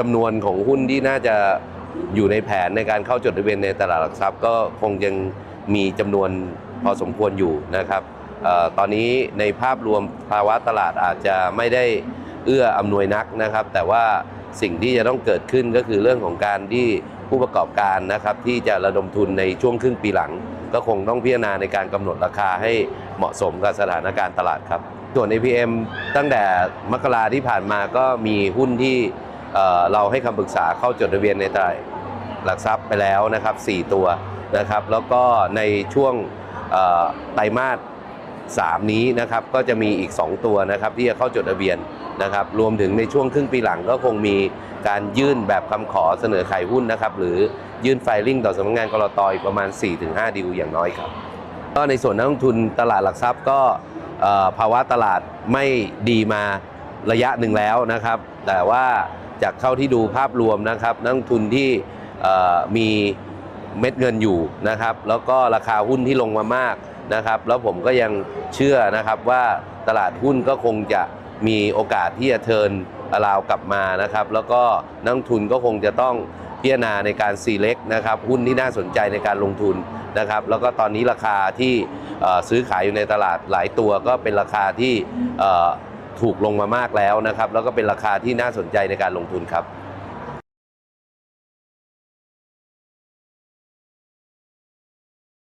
จำนวนของหุ้นที่น่าจะอยู่ในแผนในการเข้าจดทะเบียนในตลาดหลักทรัพย์ ก็คงยังมีจำนวนพอสมควรอยู่นะครับออตอนนี้ในภาพรวมภาวะตลาดอาจจะไม่ได้เอื้ออำนวยนักนะครับ แต่ว่าสิ่งที่จะต้องเกิดขึ้นก็คือเรื่องของการที่ผู้ประกอบการนะครับ ที่จะระดมทุนในช่วงครึ่งปีหลัง ก็คงต้องพิจารณาในการกำหนดราคาให้เหมาะสมกับสถานการณ์ตลาดครับส่วน APM ตั้งแต่มกราที่ผ่านมาก็มีหุ้นที่ เเราให้คำปรึกษาเข้าจดทะเบียนในตลาดหลักทรัพย์ไปแล้วนะครับ 4 ตัวนะครับ แล้วก็ในช่วงไตรมาส3นี้นะครับก็จะมีอีก 2 ตัวนะครับที่จะเข้าจดทะเบียนนะครับ รวมถึงในช่วงครึ่งปีหลังก็คงมีการยื่นแบบคำขอเสนอขายหุ้นนะครับ หรือยื่นไฟลิ่งต่อสำนักงานกรตอีกประมาณ 4-5ดิวอย่างน้อยครับ ก็ในส่วนนักลงทุนตลาดหลักทรัพย์ก็ภาวะตลาดไม่ดีมาระยะหนึ่งแล้วนะครับ แต่ว่า จากเข้าที่ดูภาพรวมนะครับนักลงทุนที่มีเม็ดเงินอยู่นะครับ แล้วก็ราคาหุ้นที่ลงมามากนะครับ แล้วผมก็ยังเชื่อนะครับว่าตลาดหุ้นก็คงจะมีโอกาสที่จะเทิร์นอลาวกลับมานะครับ แล้วก็นักลงทุนก็คงจะต้องพิจารณาในการ select นะครับหุ้นที่น่าสนใจในการลงทุนนะครับ แล้วก็ตอนนี้ราคาที่ซื้อขายอยู่ในตลาดหลายตัวก็เป็นราคาที่ ถูกลงมามากแล้วนะครับ แล้วก็เป็นราคาที่น่าสนใจในการลงทุนครับ